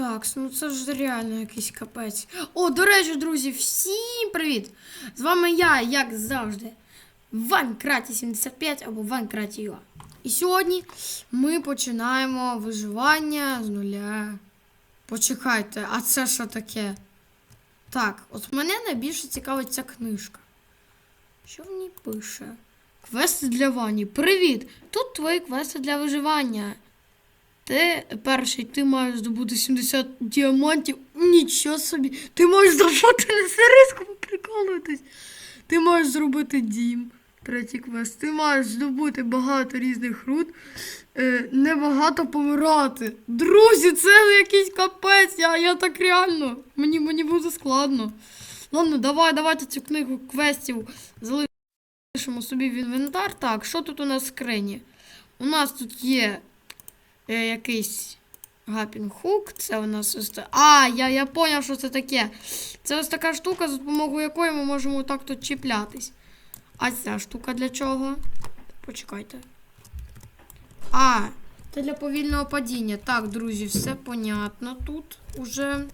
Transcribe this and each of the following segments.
Так, ну це ж реально якийсь капець. О, до речі, друзі, всім привіт! З вами я, як завжди, Ванкраті 75 або Юа. І сьогодні ми починаємо виживання з нуля. Почекайте, а це що таке? Так, от мене найбільше цікавить ця книжка. Що в ній пише? Квести для Вані. Привіт! Тут твої квести для виживання. Ти перший, ти маєш здобути 70 діамантів. Нічого собі. Ти можеш зробити на серйозку, ви. Ти можеш зробити дім. Третій квест. Ти маєш здобути багато різних руд. Е, небагато помирати. Друзі, це якийсь капець. Я, я так реально. Мені, мені буде складно. Ладно, давай, давайте цю книгу квестів залишимо собі в інвентар. Так, що тут у нас в скрині? У нас тут є е, якийсь гапінг хук. Це у нас ось А, я, я поняв, що це таке. Це ось така штука, за допомогою якої ми можемо так тут чіплятись. А ця штука для чого? Почекайте. А, це для повільного падіння. Так, друзі, все понятно тут уже.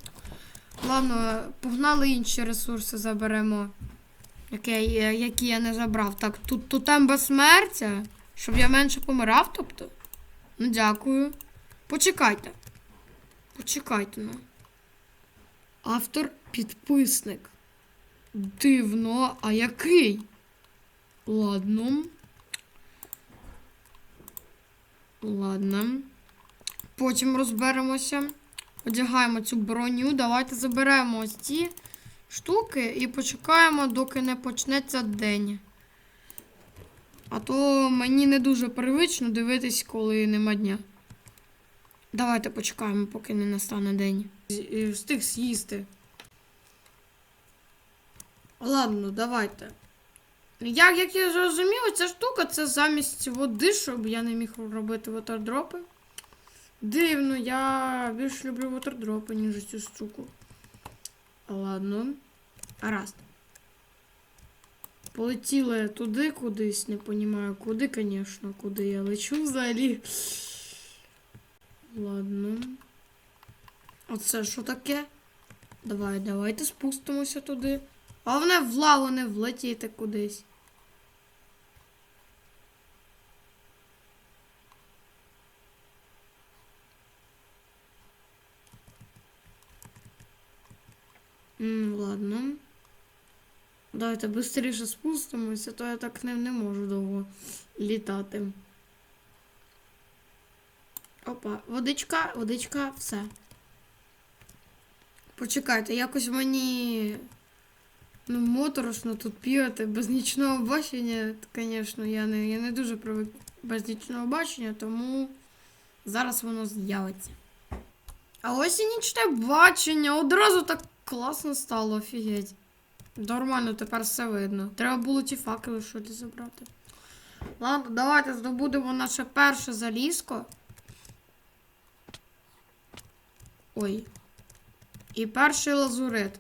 Ладно, погнали інші ресурси заберемо. Які, які я не забрав. Так, тут тотем безсмертя. Щоб я менше помирав, тобто. Ну, дякую. Почекайте. Почекайте, ну. Автор підписник. Дивно, а який? Ладно. Ладно. Потім розберемося. Одягаємо цю броню. Давайте заберемо ось ці штуки і почекаємо, доки не почнеться день. А то мені не дуже привично дивитись, коли нема дня. Давайте почекаємо, поки не настане день. Встиг з'їсти. Ладно, давайте. Як, як я зрозумів, ця штука це замість води, щоб я не міг робити вотердропи. Дивно, я більш люблю вотердропи, ніж цю штуку. Ладно. Гаразд. Полетіли туди кудись, не розумію, куди, звісно, куди я лечу взагалі. Ладно. А це що таке? Давай, давайте спустимося туди. Головне в лаву не влетіти кудись. М, ладно. Давайте швидше спустимося, то я так не, не можу довго літати. Опа, водичка, водичка, все. Почекайте, якось мені ну, моторошно тут бігати без нічного бачення. Звісно, я не, я не дуже привик без нічного бачення, тому зараз воно з'явиться. А ось і нічне бачення. Одразу так класно стало, офігеть. Нормально, тепер все видно. Треба було ті факели що ли забрати. Ладно, давайте здобудемо наше перше залізко. Ой. І перший лазурит.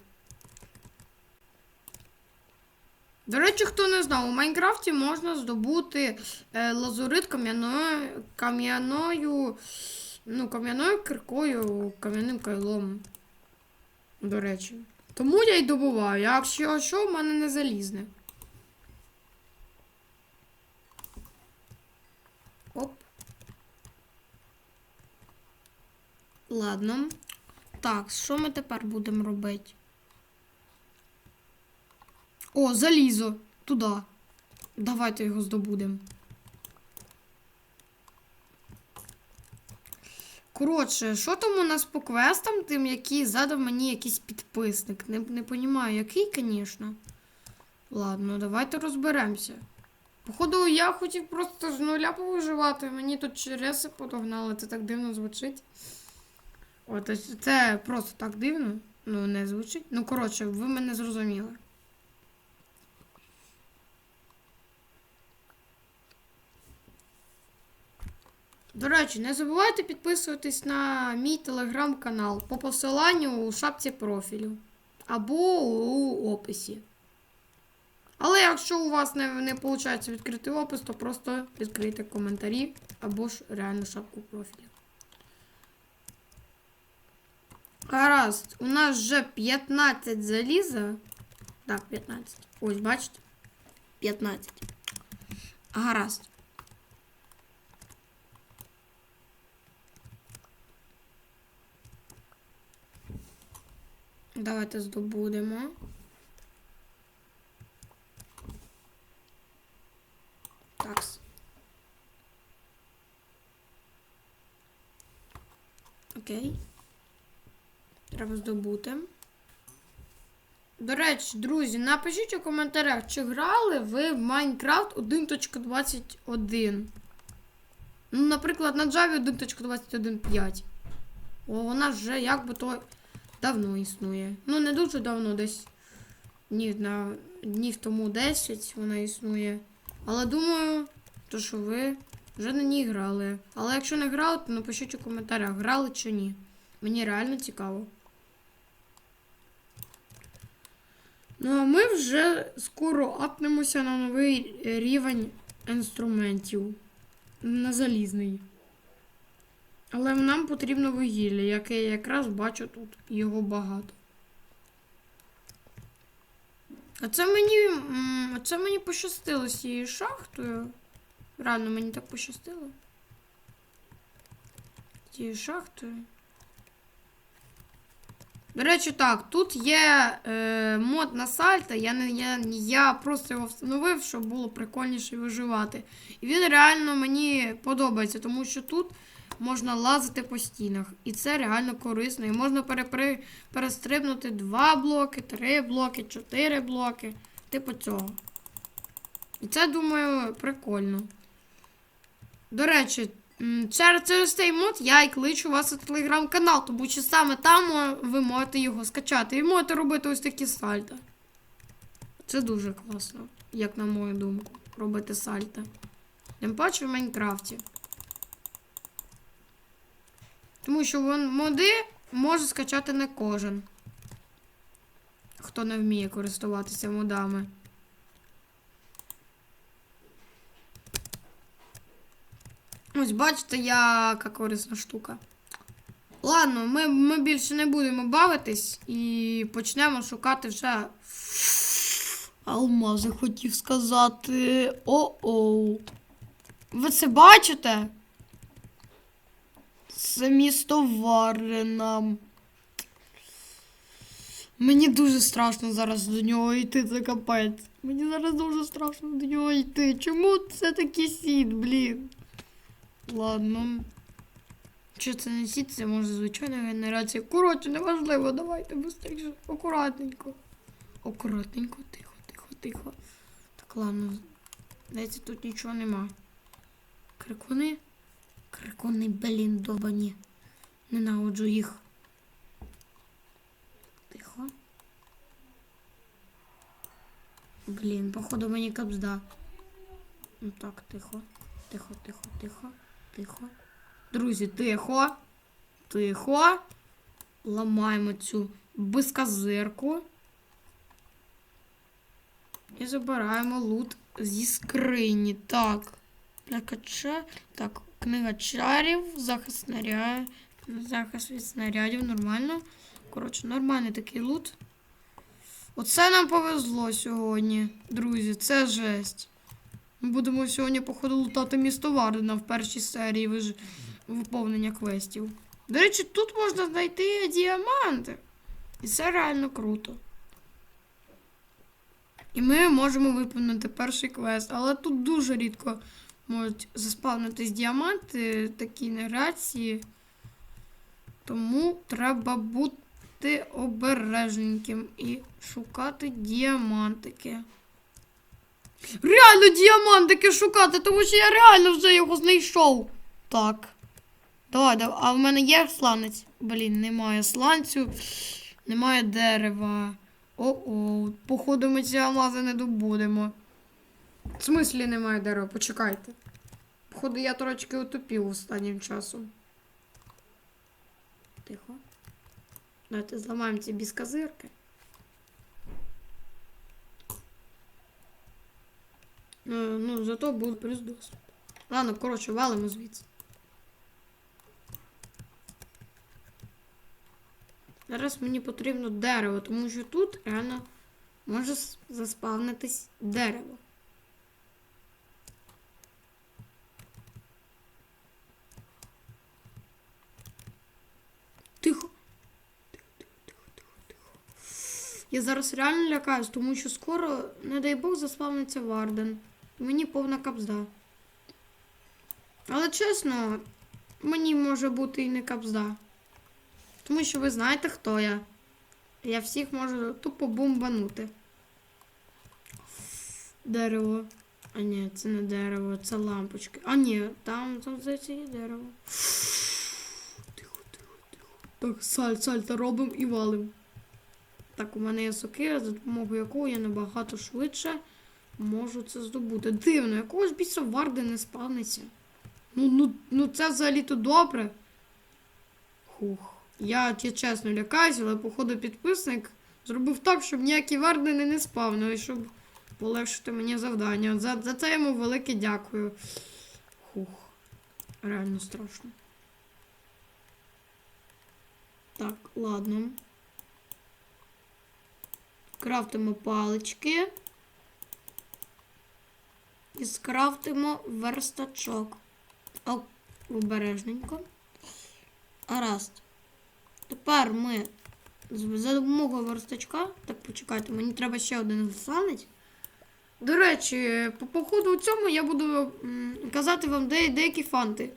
До речі, хто не знав, у Майнкрафті можна здобути е, лазурит кам'яною, ну, кам'яною киркою, кам'яним кайлом. До речі. Тому я й добуваю. Якщо що, в мене не залізне. Оп. Ладно. Так, що ми тепер будемо робити? О, залізо. Туди. Давайте його здобудемо. Коротше, що там у нас по квестам, тим, які задав мені якийсь підписник. Не, не понімаю, який, звісно. Ладно, давайте розберемося. Походу, я хотів просто з нуля повиживати. Мені тут череси подогнали, це так дивно звучить. От, це просто так дивно. Ну, не звучить. Ну, коротше, ви мене зрозуміли. До речі, не забувайте підписуватись на мій телеграм-канал по посиланню у шапці профілю або у описі. Але якщо у вас не, не виходить відкрити опис, то просто відкрийте коментарі або ж реально шапку профілю. гаразд. У нас вже 15 заліза. Так, 15. Ось, бачите? 15. Гаразд. Давайте здобудемо. Такс. Окей. Треба здобути. До речі, друзі, напишіть у коментарях, чи грали ви в Minecraft 1.21. Ну, наприклад, на Java 1.21.5. О, вона вже як би то давно існує. Ну, не дуже давно, десь днів, на, днів тому 10 вона існує. Але думаю, то що ви вже на ній грали. Але якщо не грали, то напишіть у коментарях, грали чи ні. Мені реально цікаво. Ну, а ми вже скоро апнемося на новий рівень інструментів. На залізний. Але нам потрібно вугілля, яке я якраз бачу тут. Його багато. А це мені. Це мені пощастило з цією шахтою. Реально мені так пощастило. З Цією шахтою. До речі, так, тут є е, мод на сальто. Я, я, я просто його встановив, щоб було прикольніше виживати. І він реально мені подобається, тому що тут можна лазити по стінах. І це реально корисно. І можна перепри, перестрибнути 2 блоки, 3 блоки, 4 блоки. Типу цього. І це, думаю, прикольно. До речі, через, цей мод я і кличу вас у телеграм-канал, тому що саме там ви можете його скачати. І можете робити ось такі сальто. Це дуже класно, як на мою думку, робити сальто. Тим паче в Майнкрафті. Тому що вон моди може скачати не кожен. Хто не вміє користуватися модами. Ось бачите, яка корисна штука. Ладно, ми, ми більше не будемо бавитись і почнемо шукати вже. Алмази хотів сказати. О-оу. Ви це бачите? Це. Мені дуже страшно зараз до нього йти, це капець. Мені зараз дуже страшно до нього йти. Чому це такий сіт, блін? Ладно. Що це не сіт, це може звичайна генерація. Коротше, неважливо, давайте быстріше. Акуратненько. Акуратненько, тихо, тихо, тихо. Так, ладно. Здається, тут нічого нема. Крикуни? Крикуни, блін, добані. Ненавиджу їх. Тихо. Блін, походу мені капзда. Ну так, тихо. Тихо, тихо, тихо, тихо. Друзі, тихо. Тихо. Ламаємо цю безказирку. І забираємо лут зі скрині. Так. Плякача. Так, книга чарів, захист снарядів. Захист від снарядів, нормально. Коротше, нормальний такий лут. Оце нам повезло сьогодні, друзі. Це жесть. Ми будемо сьогодні, походу, лутати місто Вардена в першій серії виж... виповнення квестів. До речі, тут можна знайти діаманти. І це реально круто. І ми можемо виповнити перший квест, але тут дуже рідко можуть заспавнитись діаманти, такі генерації. Тому треба бути обережненьким і шукати діамантики. Реально діамантики шукати, тому що я реально вже його знайшов. Так. Давай, давай. А в мене є сланець? Блін, немає сланцю, немає дерева. О-о, походу ми ці алмази не добудемо. В смислі немає дерева, почекайте. Походу, я трошки утопів останнім часом. Тихо. Давайте зламаємо ці біскозирки. Е, Ну, зато буде плюс досвід. Ладно, коротше, валимо звідси. Зараз мені потрібно дерево, тому що тут реально може заспавнитись дерево. Тихо. Тихо, тихо, тихо, тихо, тихо. Я зараз реально лякаюсь, тому що скоро, не дай Бог, заспавниться Варден. Мені повна капзда. Але чесно, мені може бути і не капзда. Тому що ви знаєте, хто я. Я всіх можу тупо бомбанути. Дерево. А ні, це не дерево, це лампочки. А ні, там, там здається, є дерево. Тихо, тихо, тихо. Так, саль, саль, та робимо і валим. Так, у мене є сокира, за допомогою якої я набагато швидше можу це здобути. Дивно, якогось біса варди не спавниться. Ну, ну, ну це взагалі-то добре. Хух. Я ті чесно лякаюся, але походу підписник зробив так, щоб ніякі вардени не спавнили, щоб полегшити мені завдання. За, за це йому велике дякую. Хух. Реально страшно. Так, ладно. Крафтимо палички. І скрафтимо верстачок. О, обережненько. Гаразд. Тепер ми за допомогою верстачка. Так, почекайте, мені треба ще один гласанець. До речі, по походу цьому я буду казати вам де, деякі фанти.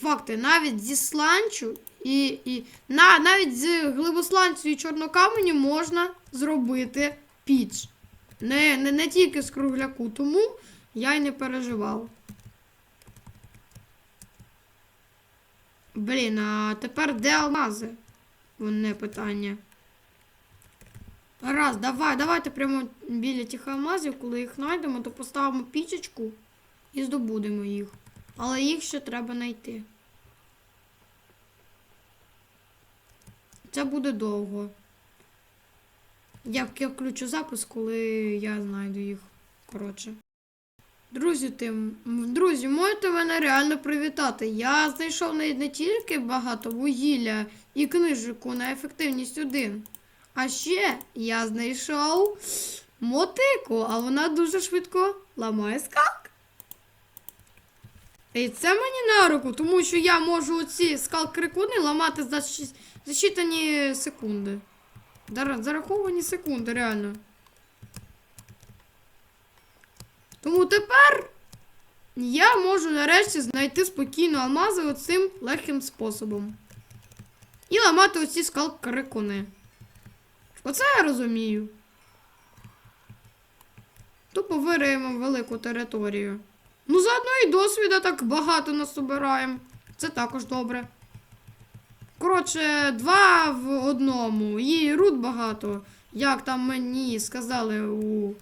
Факти. Навіть зі сланчу і, і на, навіть з глибосланцю і чорнокаменю можна зробити піч. Не, не, не тільки з кругляку, тому я й не переживав. Блін, а тепер де алмази? Вони питання. Раз, давай, давайте прямо біля тих алмазів, коли їх знайдемо, то поставимо пічечку і здобудемо їх. Але їх ще треба знайти. Це буде довго. Я, включу запис, коли я знайду їх. Коротше. Друзі, тим, друзі, можете мене реально привітати. Я знайшов не, не тільки багато вугілля і книжку на ефективність 1, а ще я знайшов мотику, а вона дуже швидко ламає скалк. І це мені на руку, тому що я можу ці скалк-крикуни ламати за, щ- за щитані секунди. Зара- Зараховані секунди, реально. Тому тепер я можу нарешті знайти спокійно алмази оцим легким способом. І ламати оці скалк-крикуни. Оце я розумію. Тупо вириємо велику територію. Ну, заодно і досвіда так багато насобираємо. Це також добре. Коротше, два в одному. І рут багато, як там мені сказали у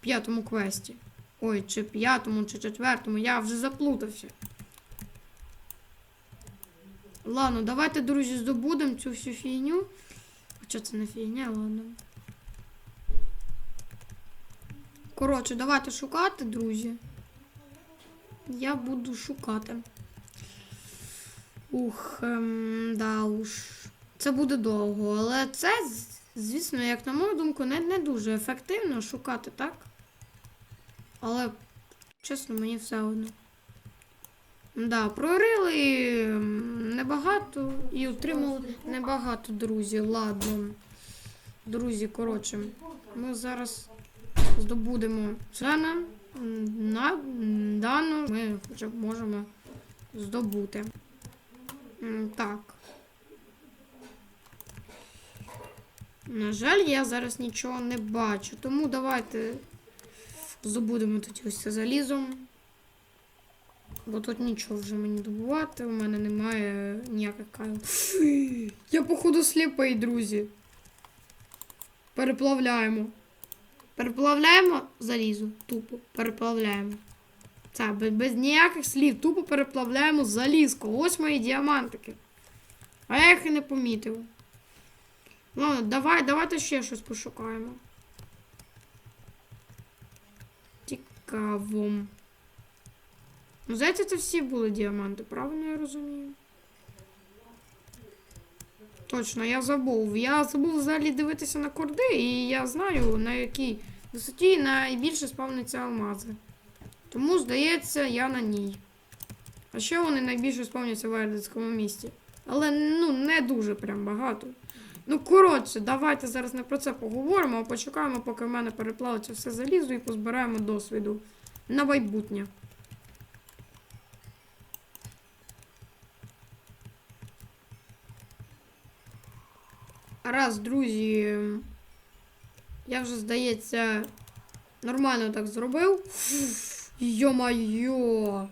п'ятому квесті. Ой, чи п'ятому, чи четвертому, я вже заплутався. Ладно, давайте, друзі, здобудемо цю всю фігню. Хоча це не фігня, ладно. Коротше, давайте шукати, друзі. Я буду шукати. Ух, ем, да уж. Це буде довго, але це, звісно, як на мою думку, не, не дуже ефективно шукати, так? Але, чесно, мені все одно. Да, прорили небагато і отримали небагато друзів. Ладно. Друзі, коротше, ми зараз здобудемо Сена. На дану ми б можемо здобути. Так. На жаль, я зараз нічого не бачу, тому давайте здобудемо тоді ось це залізом. Бо тут нічого вже мені добувати, у мене немає ніяких кайл. Я, походу, сліпий, друзі. Переплавляємо. Переплавляємо залізо. Тупо. Переплавляємо. Це без, без ніяких слів. Тупо переплавляємо залізко. Ось мої діамантики. А я їх і не помітив. Ладно, давай, давайте ще щось пошукаємо. Цікаво. Ну, здається, це всі були діаманти, правильно я розумію? Точно, я забув. Я забув взагалі дивитися на корди, і я знаю, на якій висоті найбільше спавняться алмази. Тому, здається, я на ній. А ще вони найбільше спавняться в Ердецькому місті. Але ну не дуже прям багато. Ну, коротше, давайте зараз не про це поговоримо, а почекаємо, поки в мене переплавиться все залізо і позбираємо досвіду на майбутнє. Раз, друзі. Я вже, здається, нормально так зробив. Йо-майо.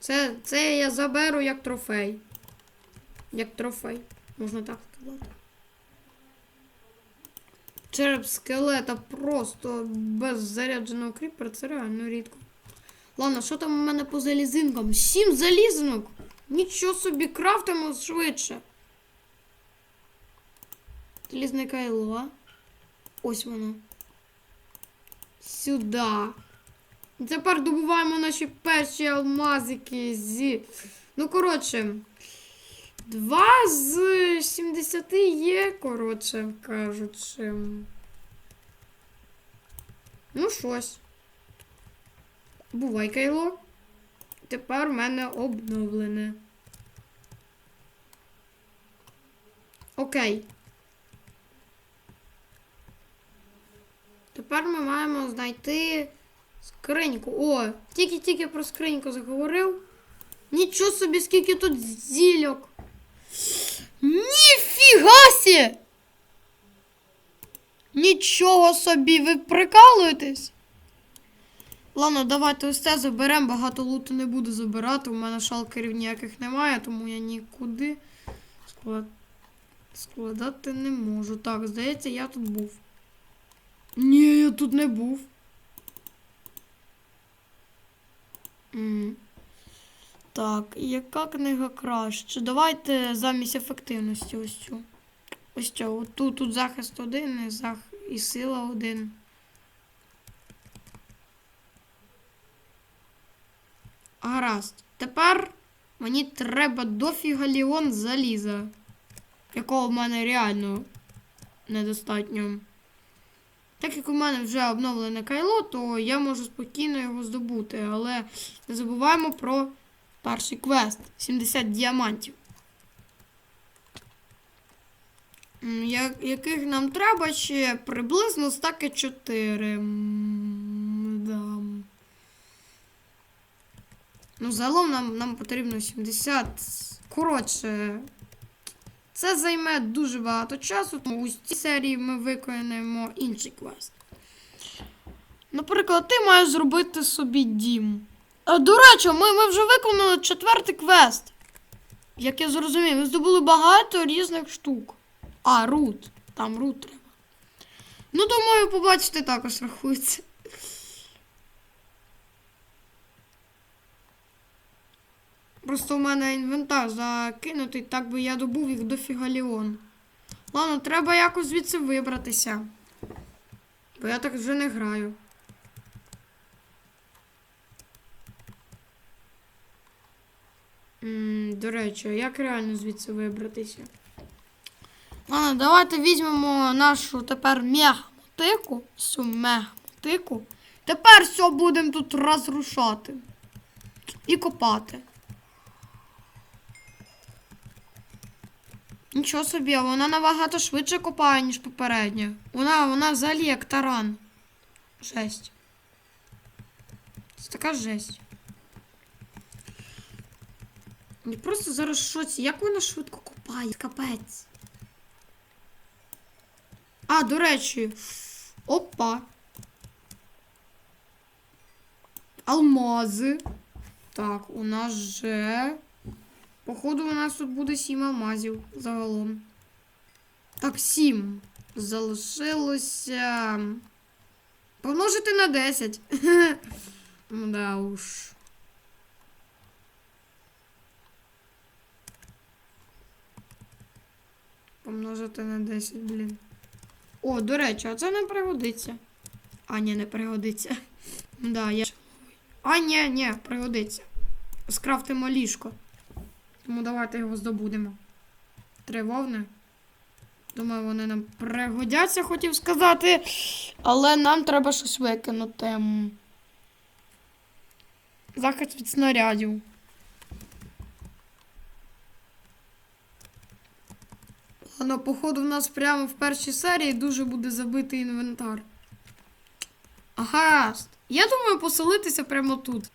Це, це я заберу як трофей. Як трофей, можна так сказати. Череп скелета просто без зарядженого кріпера, це реально рідко. Ладно, що там у мене по залізинкам? Сім залізинок! Нічого собі, крафтимо швидше. Залізне кайло. Ось воно. Сюди. Тепер добуваємо наші перші алмазики зі. Ну, коротше. Два з 70 є, коротше кажучи. Ну, щось. Бувай, Кайло. Тепер в мене обновлене. Окей. Тепер ми маємо знайти скриньку. О, тільки-тільки про скриньку заговорив. Нічого собі, скільки тут зільок. Ніфіга сі! Нічого собі, ви прикалуєтесь? Ладно, давайте ось це заберемо. Багато луту не буду забирати. У мене шалкерів ніяких немає, тому я нікуди склад... складати не можу. Так, здається, я тут був. Ні, я тут не був. Так, яка книга краще? Давайте замість ефективності ось цю. Ось цю. Тут, тут захист один і, зах... і сила один. Гаразд. Тепер мені треба дофіга ліон заліза, якого в мене реально недостатньо. Так як у мене вже обновлене кайло, то я можу спокійно його здобути. Але не забуваємо про перший квест 70 діамантів. Я- Яких нам треба ще приблизно стаки 4. Да. Ну, загалом нам, нам потрібно 70. Коротше, це займе дуже багато часу, тому у цій серії ми виконаємо інший квест. Наприклад, ти маєш зробити собі дім. А, до речі, ми, ми вже виконали четвертий квест. Як я зрозумів, ми здобули багато різних штук. А, рут. Там рут треба. Ну, думаю, побачите також рахується. Просто у мене інвентар закинутий, так би я добув їх до фігаліон. Ладно, треба якось звідси вибратися. Бо я так вже не граю. М, до речі, як реально звідси вибратися? Ладно, давайте візьмемо нашу тепер мегамотику. Всю мегамотику. Тепер все будемо тут розрушати. І копати. Нічого собі, вона набагато швидше копає, ніж попередня. Вона, вона взагалі як таран. Жесть. Це така жесть. Я просто зараз шоці. Як вона швидко копає? Капець. А, до речі. Опа. Алмази. Так, у нас же. Походу, у нас тут буде сім алмазів загалом. Так, сім. Залишилося. Помножити на 10. Да уж. Помножити на 10, блін. О, до речі, а це не пригодиться. А, ні, не пригодиться. Да, я. А, ні, ні, пригодиться. Скрафтимо ліжко. Тому давайте його здобудемо. Три вовни. Думаю, вони нам пригодяться, хотів сказати. Але нам треба щось викинути. Захист від снарядів. Ладно, походу, в нас прямо в першій серії дуже буде забитий інвентар. Ага. Я думаю поселитися прямо тут.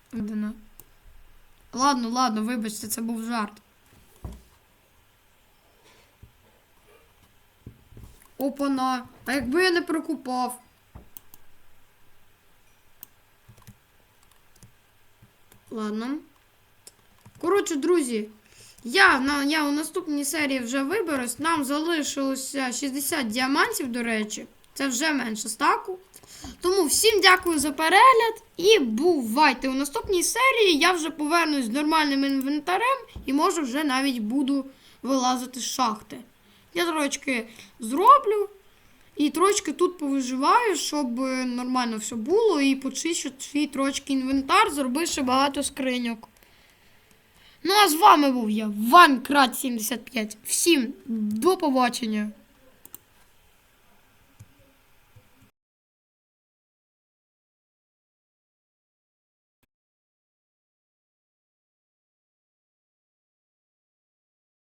Ладно, ладно, вибачте, це був жарт. Опана. А якби я не прокупав? Ладно. Коротше, друзі, я, на, я у наступній серії вже виберусь. Нам залишилося 60 діамантів, до речі. Це вже менше стаку. Тому всім дякую за перегляд і бувайте! У наступній серії я вже повернусь з нормальним інвентарем і може вже навіть буду вилазити з шахти. Я трошки зроблю і трошки тут повиживаю, щоб е, нормально все було, і почищу свій трошки інвентар, зробивши багато скриньок. Ну а з вами був я, Ванкрат75. Всім до побачення!